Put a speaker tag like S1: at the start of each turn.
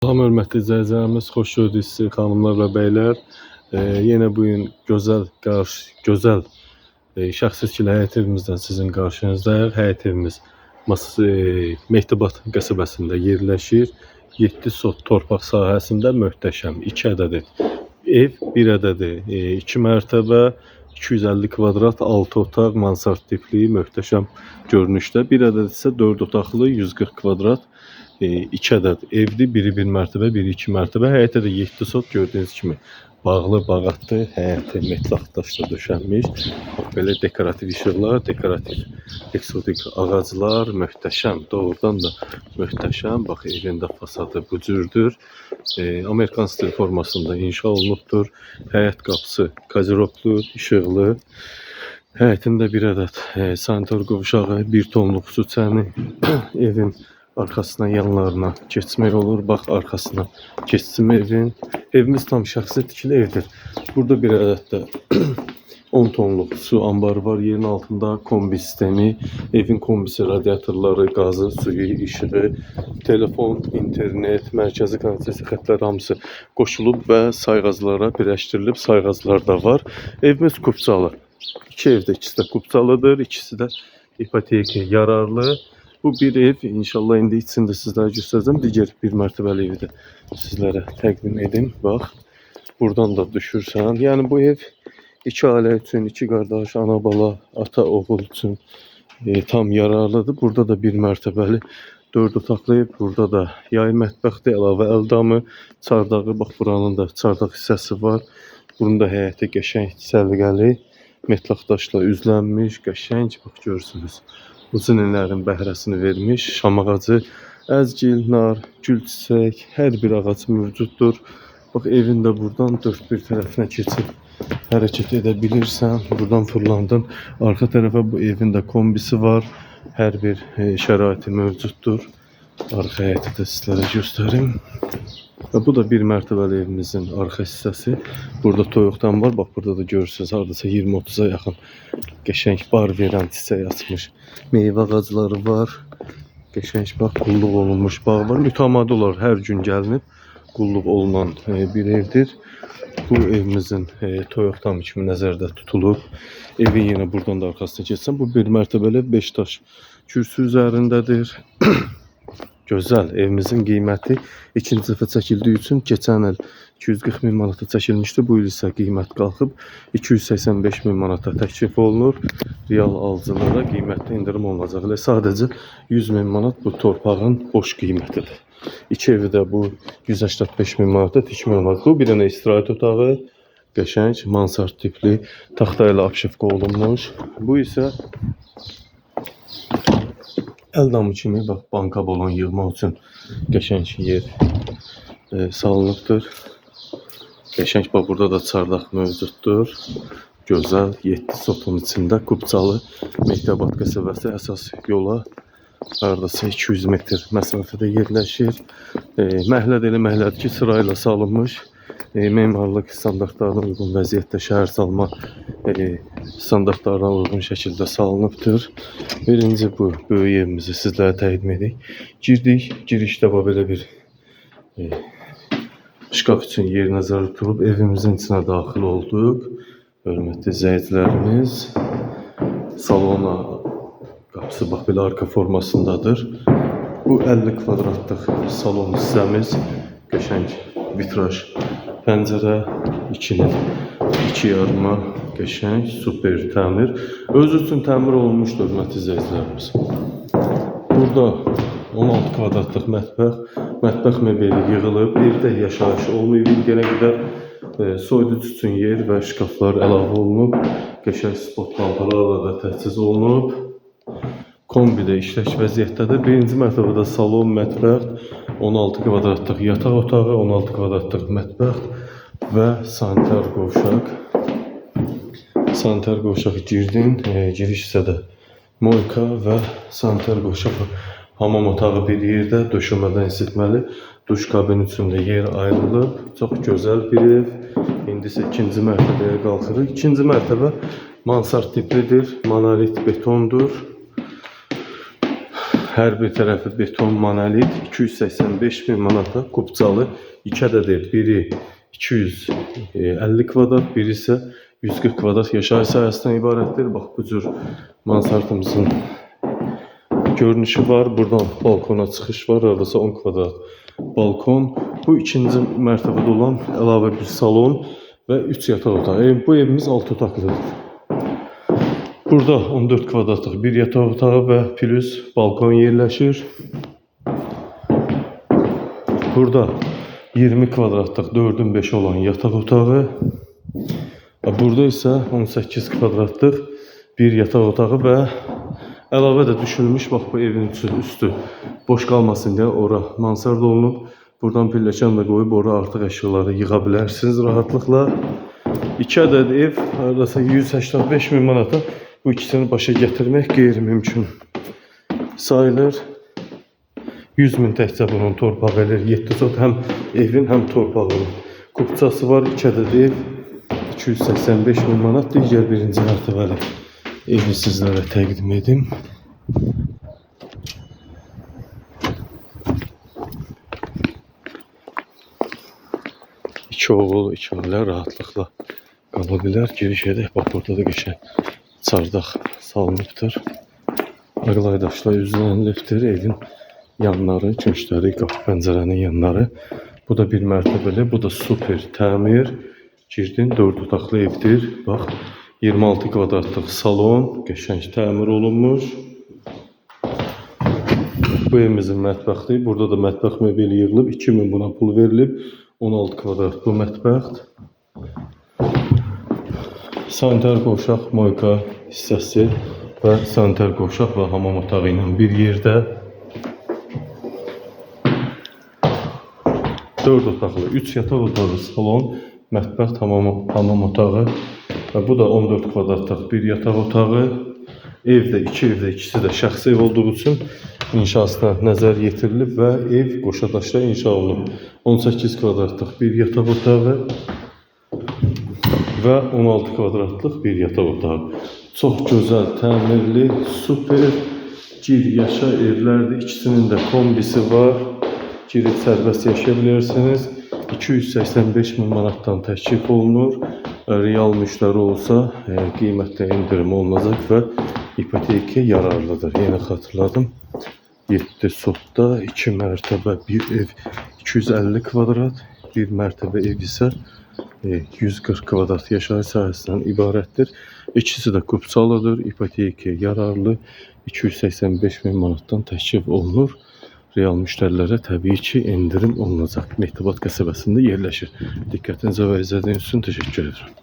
S1: Salam hörmətli izləyicilərimiz, xoş gördük sizi xanımlar və bəylər. Ee, yenə bu gün gözəl qarşı gözəl e, şəxsi tikili həyət evimizdən sizin qarşınızdayıq. Həyət evimiz Mas e, Mehdibat qəsəbəsində yerləşir. 7 sot torpaq sahəsində möhtəşəm 2 ədədi ev, 1 ədədi 2 mərtəbə 250 kvadrat 6 otaq mansard tipli möhtəşəm görünüşdə. 1 ədəd isə 4 otaqlı 140 kvadrat e, iki ədəd evdir. Biri bir mərtəbə, biri iki mərtəbə. Həyətdə də 7 sot gördüyünüz kimi bağlı bağatlı həyəti metal daşla döşənmiş. Belə dekorativ işıqlar, dekorativ eksotik ağaclar, möhtəşəm. Doğrudan da möhtəşəm. Bax evin də fasadı bu cürdür. E, Amerikan stil formasında inşa olunubdur. Həyət qapısı koziroklu, işıqlı. Həyətində bir ədəd e, sanitar qovşağı, bir tonluq su çəni, evin arkasına yanlarına geçmək olur. Bax arkasına keçsin evin. Evimiz tam şəxsi tikili evdir. Burada bir ədəd də 10 tonluq su ambarı var. Yerin altında kombi sistemi, evin kombisi, radiatorları, qazı, suyu, işığı, telefon, internet, mərkəzi kanalizasiya xətləri hamısı qoşulub və sayğaclara birləşdirilib. Sayğaclar da var. Evimiz kupçalı. İki evdə ikisi də kupçalıdır, ikisi də ipoteki yararlı. Bu bir ev. İnşallah indi içində sizlərə göstərəcəm. Digər bir mərtəbəli evi də sizlərə təqdim edim. Bax, buradan da düşürsən. Yəni bu ev iki ailə üçün, iki qardaş, ana bala, ata oğul üçün e, tam yararlıdır. Burada da bir mərtəbəli 4 otaqlı ev. Burada da yay mətbəxdir, əlavə əldamı, çardağı. Bax buranın da çardaq hissəsi var. Bunun da həyəti qəşəng, səliqəli, metlaq daşla üzlənmiş, qəşəng. Bax görürsünüz. Uzun illərin bəhrəsini vermiş şam ağacı, əzgil, nar, gül çiçək, hər bir ağac mövcuddur. Bax evin də buradan dörd bir tərəfinə keçib hərəkət edə bilirsən. Buradan fırlandın. Arxa tərəfə bu evin də kombisi var. Hər bir e, şəraiti mövcuddur. Arxa həyəti də sizlərə göstərim. Bu da bir mərtəbəli evimizin arxa hissəsi. Burada toyuqdan var. Bax burada da görürsüz hardasa 20-30-a yaxın qəşəng bar verən çiçək açmış. Meyvə ağacları var. Qəşəng bax qulluq olunmuş bağ var. Mütəmadi olaraq hər gün gəlinib qulluq olunan e, bir evdir. Bu evimizin e, toyuqdan kimi nəzərdə tutulub. Evin yenə buradan da arxasına keçsən. Bu bir mərtəbəli 5 daş kürsü üzərindədir. Gözəl evimizin qiyməti ikinci dəfə çəkildiyi üçün keçən il 240 min manata çəkilmişdi. Bu il isə qiymət qalxıb 285 min manata təklif olunur. Real alıcılara qiymətdə endirim olunacaq. Elə sadəcə 100 min manat bu torpağın boş qiymətidir. İki evi də bu 185 min manata tikmək olmaz. Bu bir dənə istirahət otağı, qəşəng mansard tipli taxta ilə apşifka olunmuş. Bu isə Əl damı kimi bax banka balon yığmaq üçün qəşəng yer e, salınıbdır. Qəşəng bax burada da çardaq mövcuddur. Gözəl 7 sotun içində Qubcalı Mehdəbat qəsəbəsi əsas yola hardasa 200 metr məsafədə yerləşir. E, məhləd elə məhləd ki sırayla salınmış. E, memarlıq standartlarına uyğun vəziyyətdə şəhər salma e, standartlarına uyğun şəkildə salınıbdır. Birinci bu böyük evimizi sizlərə təqdim edirik. Girdik, girişdə bax belə bir e, şkaf üçün yer nəzərdə tutulub evimizin içinə daxil olduq. Hörmətli izləyicilərimiz, salona qapısı bax belə arka formasındadır. Bu 50 kvadratlıq salon hissəmiz, qəşəng vitraj pəncərə, ikili, iki yarıma, qəşəng, super təmir. Özü üçün təmir olunmuşdur hörmətli izləyicilərimiz. Burada 16 kvadratlıq mətbəx, mətbəx mebeli yığılıb, evdə yaşayış olmayıb indiyənə qədər e, soyuducu üçün yer və şkaflar əlavə olunub, qəşəng spot lampalarla da təchiz olunub. Kombi də işlək vəziyyətdədir. Birinci mərtəbədə salon, mətbəx, 16 kvadratlıq yataq otağı, 16 kvadratlıq mətbəx və sanitar qovşaq. Sanitar qovşaq girdin, e, giriş hissədə moyka və sanitar qovşaq hamam otağı bir yerdə döşəmədən isitməli. Duş kabini üçün də yer ayrılıb. Çox gözəl bir ev. İndi isə ikinci mərtəbəyə qalxırıq. İkinci mərtəbə mansard tiplidir, monolit betondur. Hər bir tərəfi beton monolit 285 min manata Qubcalı 2 ədədi biri 250 kvadrat, biri isə 140 kvadrat yaşayış sahəsindən ibarətdir. Bax bu cür mansardımızın görünüşü var. Buradan balkona çıxış var. Aradasa 10 kvadrat balkon. Bu ikinci mərtəbədə olan əlavə bir salon və 3 yataq otağı. E, bu evimiz 6 otaqlıdır. Burada 14 kvadratlıq bir yataq otağı və plus balkon yerləşir. Burada 20 kvadratlıq 4'ün 5 olan yataq otağı. Burada isə 18 kvadratlıq bir yataq otağı və əlavə də düşülmüş bax bu evin üstü, boş qalmasın deyə ora mansard olunub. Buradan pilləkən də qoyub ora artıq əşyaları yığa bilərsiniz rahatlıqla. 2 ədəd ev hardasa 185 min manata bu ikisini başa gətirmək qeyri-mümkün sayılır. 100 min təkcə bunun torpağı elir. 7 sot həm evin, həm torpağın. Qubçası var, 2 ədəd ev. 285 min manat. Digər birinci mərtəbəli evi sizlərə təqdim edim. İki oğul, iki ailə rahatlıqla qala bilər. Giriş edək. Bax burada da qəşəng çardaq salınıbdır. Ağlaydaşla üzlənilibdir evin yanları, küncləri, qapı pəncərənin yanları. Bu da bir mərtəbəli, bu da super təmir. Girdin 4 otaqlı evdir. Bax 26 kvadratlıq salon, qəşəng təmir olunmuş. Bu evimizin mətbəxdir. Burada da mətbəx mebeli yığılıb. 2000 buna pul verilib. 16 kvadrat bu mətbəxt. Sanitar qovşaq, moyka hissəsi və sanitar qovşaq və hamam otağı ilə bir yerdə. 4 otaqlı, 3 yataq otağı, salon, mətbəx, hamam, hamam otağı və bu da 14 kvadratlıq bir yataq otağı. Evdə, iki evdə ikisi də şəxsi ev olduğu üçün inşasına nəzər yetirilib və ev qoşadaşla inşa olunub. 18 kvadratlıq bir yataq otağı və 16 kvadratlıq bir yataq otağı. Çox gözəl, təmirli, super gir yaşa evlərdir. İkisinin də kombisi var. Girib sərbəst yaşaya bilərsiniz. 285 min manatdan təklif olunur. Real müştəri olsa e, qiymətdə endirim olunacaq və ipoteka yararlıdır. Yenə xatırladım. 7 sotda 2 mərtəbə bir ev 250 kvadrat, bir mərtəbə ev isə e, 140 kvadrat yaşayış sahəsindən ibarətdir. İkisi də qupçalıdır, ipoteka yararlı 285 min manatdan təklif olunur. Real müştərilərə təbii ki, endirim olunacaq. Mehtabat qəsəbəsində yerləşir. Diqqətinizə və izlədiyiniz üçün təşəkkür edirəm.